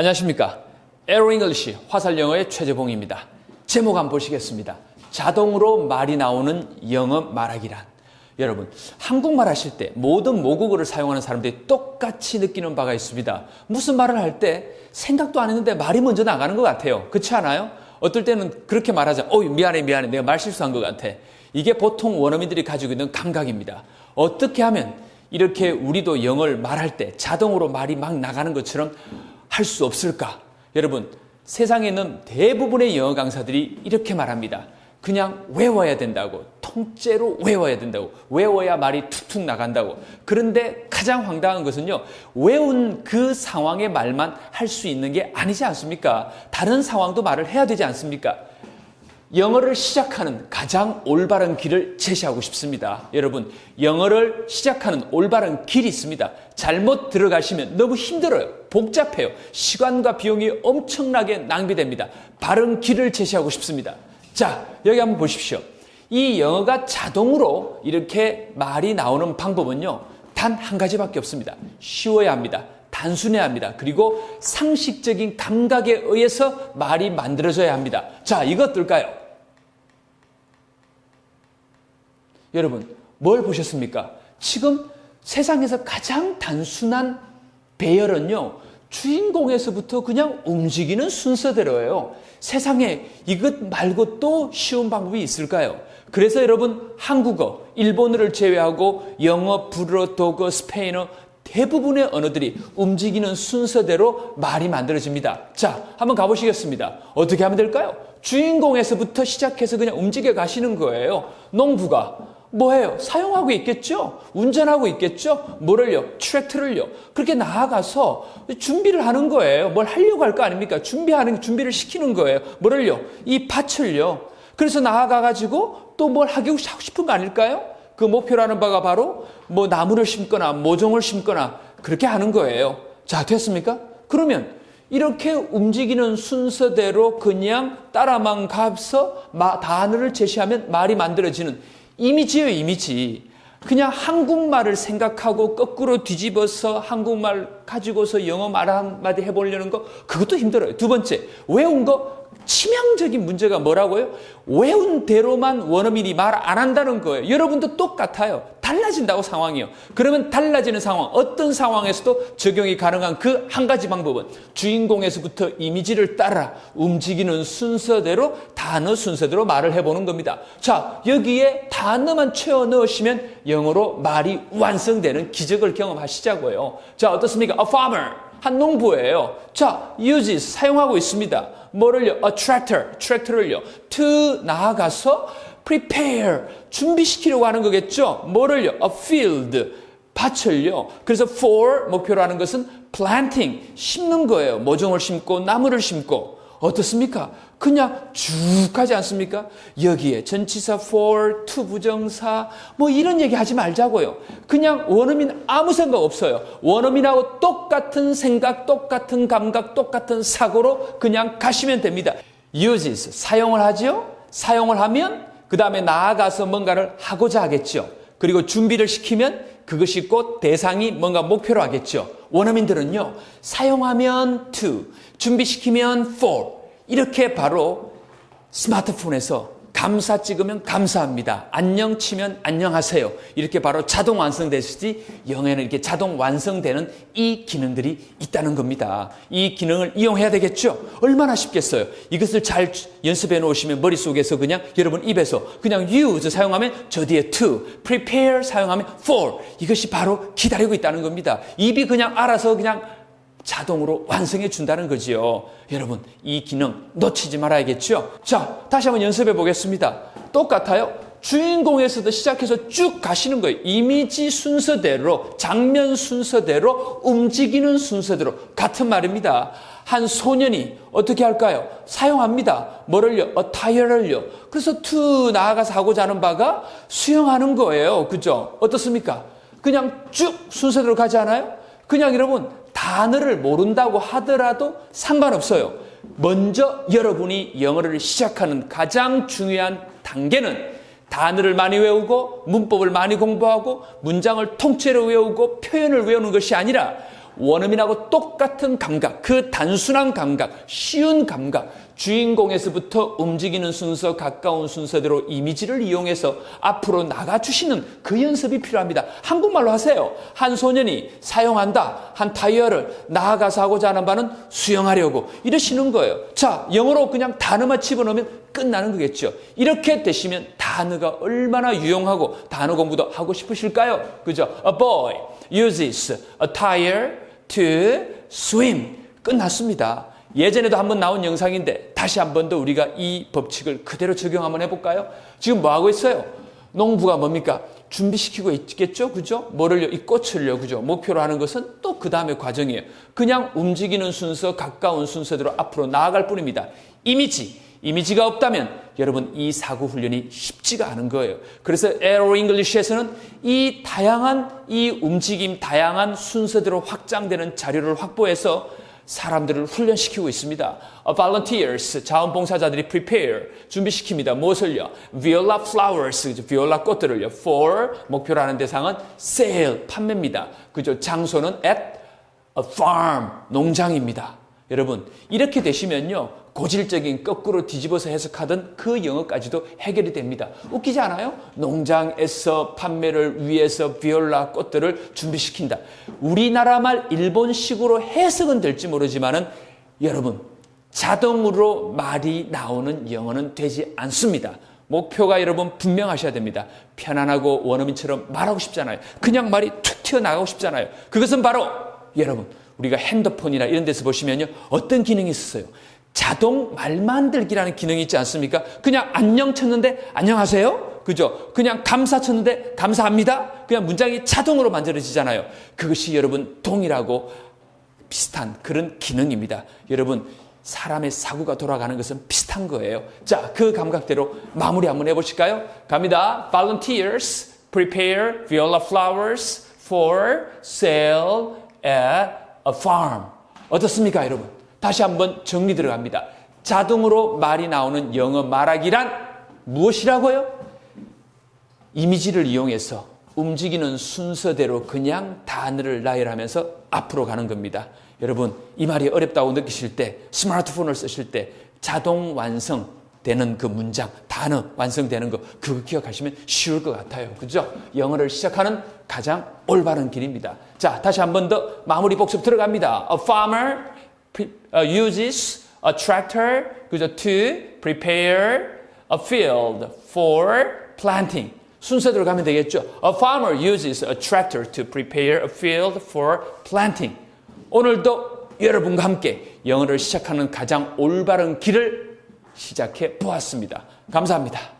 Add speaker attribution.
Speaker 1: 안녕하십니까. 에로 잉글리시 화살 영어의 최재봉입니다. 제목 한번 보시겠습니다. 자동으로 말이 나오는 영어 말하기란. 여러분, 한국말 하실 때 모든 모국어를 사용하는 사람들이 똑같이 느끼는 바가 있습니다. 무슨 말을 할 때 생각도 안 했는데 말이 먼저 나가는 것 같아요. 그렇지 않아요? 어떨 때는 그렇게 말하자. 어이, 미안해, 미안해. 내가 말 실수한 것 같아. 이게 보통 원어민들이 가지고 있는 감각입니다. 어떻게 하면 이렇게 우리도 영어를 말할 때 자동으로 말이 막 나가는 것처럼 할 수 없을까? 여러분, 세상에 있는 대부분의 영어 강사들이 이렇게 말합니다. 그냥 외워야 된다고. 통째로 외워야 된다고. 외워야 말이 툭툭 나간다고. 그런데 가장 황당한 것은요, 외운 그 상황의 말만 할 수 있는 게 아니지 않습니까? 다른 상황도 말을 해야 되지 않습니까? 영어를 시작하는 가장 올바른 길을 제시하고 싶습니다. 여러분, 영어를 시작하는 올바른 길이 있습니다. 잘못 들어가시면 너무 힘들어요. 복잡해요. 시간과 비용이 엄청나게 낭비됩니다. 바른 길을 제시하고 싶습니다. 자, 여기 한번 보십시오. 이 영어가 자동으로 이렇게 말이 나오는 방법은요, 단 한 가지밖에 없습니다. 쉬워야 합니다. 단순해야 합니다. 그리고 상식적인 감각에 의해서 말이 만들어져야 합니다. 자, 이거 어떨까요? 여러분, 뭘 보셨습니까? 지금 세상에서 가장 단순한 배열은요, 주인공에서부터 그냥 움직이는 순서대로예요. 세상에 이것 말고 또 쉬운 방법이 있을까요? 그래서 여러분, 한국어, 일본어를 제외하고 영어, 불어, 독어, 스페인어, 대부분의 언어들이 움직이는 순서대로 말이 만들어집니다. 자, 한번 가보시겠습니다. 어떻게 하면 될까요? 주인공에서부터 시작해서 그냥 움직여 가시는 거예요. 농부가 뭐해요? 사용하고 있겠죠? 운전하고 있겠죠? 뭐를요? 트랙터를요. 그렇게 나아가서 준비를 하는 거예요. 뭘 하려고 할 거 아닙니까? 준비하는, 준비를 시키는 거예요. 뭐를요? 이 밭을요. 그래서 나아가가지고 또 뭘 하고 싶은 거 아닐까요? 그 목표라는 바가 바로 뭐 나무를 심거나 모종을 심거나 그렇게 하는 거예요. 자, 됐습니까? 그러면 이렇게 움직이는 순서대로 그냥 따라만 가서 단어를 제시하면 말이 만들어지는 이미지예요, 이미지. 그냥 한국말을 생각하고 거꾸로 뒤집어서 한국말 가지고서 영어 말 한마디 해보려는 거, 그것도 힘들어요. 두 번째, 외운 거, 치명적인 문제가 뭐라고요? 외운 대로만 원어민이 말 안 한다는 거예요. 여러분도 똑같아요. 달라진다고 상황이요. 그러면 달라지는 상황, 어떤 상황에서도 적용이 가능한 그 한 가지 방법은 주인공에서부터 이미지를 따라 움직이는 순서대로 단어 순서대로 말을 해보는 겁니다. 자, 여기에 단어만 채워 넣으시면 영어로 말이 완성되는 기적을 경험하시자고요. 자, 어떻습니까? A farmer. 한 농부예요. 자, uses 사용하고 있습니다. 뭐를요? A tractor, 트랙터를요. to 나아가서 prepare 준비시키려고 하는 거겠죠. 뭐를요? A field 밭을요. 그래서 for 목표로 하는 것은 planting 심는 거예요. 모종을 심고 나무를 심고 어떻습니까? 그냥 쭉 가지 않습니까? 여기에 전치사 for, to 부정사 뭐 이런 얘기 하지 말자고요. 그냥 원어민 아무 생각 없어요. 원어민하고 똑같은 생각, 똑같은 감각, 똑같은 사고로 그냥 가시면 됩니다. uses 사용을 하죠. 사용을 하면 그 다음에 나아가서 뭔가를 하고자 하겠죠. 그리고 준비를 시키면 그것이 곧 대상이 뭔가 목표로 하겠죠. 원어민들은요, 사용하면 to, 준비시키면 for, 이렇게 바로 스마트폰에서 감사 찍으면 감사합니다. 안녕 치면 안녕하세요. 이렇게 바로 자동 완성되듯이 영어에는 이렇게 자동 완성되는 이 기능들이 있다는 겁니다. 이 기능을 이용해야 되겠죠? 얼마나 쉽겠어요? 이것을 잘 연습해 놓으시면 머릿속에서 그냥 여러분 입에서 그냥 use 사용하면 저 뒤에 to, prepare 사용하면 for 이것이 바로 기다리고 있다는 겁니다. 입이 그냥 알아서 그냥 자동으로 완성해 준다는 거지요. 여러분, 이 기능 놓치지 말아야겠죠? 자, 다시 한번 연습해 보겠습니다. 똑같아요. 주인공에서도 시작해서 쭉 가시는 거예요. 이미지 순서대로, 장면 순서대로, 움직이는 순서대로. 같은 말입니다. 한 소년이 어떻게 할까요? 사용합니다. 뭐를요? 어 타이어를요. 그래서 to 나아가서 하고자 하는 바가 수영하는 거예요. 그죠? 어떻습니까? 그냥 쭉 순서대로 가지 않아요? 그냥 여러분, 단어를 모른다고 하더라도 상관없어요. 먼저 여러분이 영어를 시작하는 가장 중요한 단계는 단어를 많이 외우고 문법을 많이 공부하고 문장을 통째로 외우고 표현을 외우는 것이 아니라 원어민하고 똑같은 감각, 그 단순한 감각, 쉬운 감각, 주인공에서부터 움직이는 순서, 가까운 순서대로 이미지를 이용해서 앞으로 나가주시는 그 연습이 필요합니다. 한국말로 하세요. 한 소년이 사용한다. 한 타이어를 나아가서 하고자 하는 바는 수영하려고 이러시는 거예요. 자, 영어로 그냥 단어만 집어넣으면 끝나는 거겠죠. 이렇게 되시면 단어가 얼마나 유용하고 단어 공부도 하고 싶으실까요? 그죠? A boy uses a tire to swim. 끝났습니다. 예전에도 한번 나온 영상인데 다시 한 번 더 우리가 이 법칙을 그대로 적용 한번 해볼까요? 지금 뭐 하고 있어요? 농부가 뭡니까? 준비시키고 있겠죠? 그죠? 뭐를요? 이 꽃을요? 그죠? 목표로 하는 것은 또 그 다음에 과정이에요. 그냥 움직이는 순서, 가까운 순서대로 앞으로 나아갈 뿐입니다. 이미지, 이미지가 없다면 여러분 이 사고 훈련이 쉽지가 않은 거예요. 그래서 에로 잉글리시에서는 이 다양한 이 움직임, 다양한 순서대로 확장되는 자료를 확보해서 사람들을 훈련시키고 있습니다. 어, volunteers, 자원봉사자들이 prepare, 준비시킵니다. 무엇을요? viola flowers? 비올라 꽃들을요. for, 목표로 하는 대상은 sale, 판매입니다. 그죠? 장소는 at a farm, 농장입니다. 여러분, 이렇게 되시면요. 고질적인 거꾸로 뒤집어서 해석하던 그 영어까지도 해결이 됩니다. 웃기지 않아요? 농장에서 판매를 위해서 비올라 꽃들을 준비시킨다. 우리나라 말 일본식으로 해석은 될지 모르지만은 여러분, 자동으로 말이 나오는 영어는 되지 않습니다. 목표가 여러분 분명하셔야 됩니다. 편안하고 원어민처럼 말하고 싶잖아요. 그냥 말이 툭 튀어나가고 싶잖아요. 그것은 바로 여러분, 우리가 핸드폰이나 이런 데서 보시면요. 어떤 기능이 있었어요? 자동 말 만들기라는 기능이 있지 않습니까? 그냥 안녕 쳤는데 안녕하세요? 그죠? 그냥 감사 쳤는데 감사합니다? 그냥 문장이 자동으로 만들어지잖아요. 그것이 여러분 동일하고 비슷한 그런 기능입니다. 여러분, 사람의 사고가 돌아가는 것은 비슷한 거예요. 자, 그 감각대로 마무리 한번 해보실까요? 갑니다. Volunteers prepare viola flowers for sale at a farm. 어떻습니까, 여러분? 다시 한번 정리 들어갑니다. 자동으로 말이 나오는 영어 말하기란 무엇이라고요? 이미지를 이용해서 움직이는 순서대로 그냥 단어를 나열하면서 앞으로 가는 겁니다. 여러분, 이 말이 어렵다고 느끼실 때, 스마트폰을 쓰실 때 자동 완성 되는 그 문장, 단어 완성되는 거, 그거 기억하시면 쉬울 것 같아요. 그죠? 영어를 시작하는 가장 올바른 길입니다. 자, 다시 한 번 더 마무리 복습 들어갑니다. A farmer uses a tractor 그죠? to prepare a field for planting. 순서대로 가면 되겠죠. A farmer uses a tractor to prepare a field for planting. 오늘도 여러분과 함께 영어를 시작하는 가장 올바른 길을 시작해 보았습니다. 감사합니다.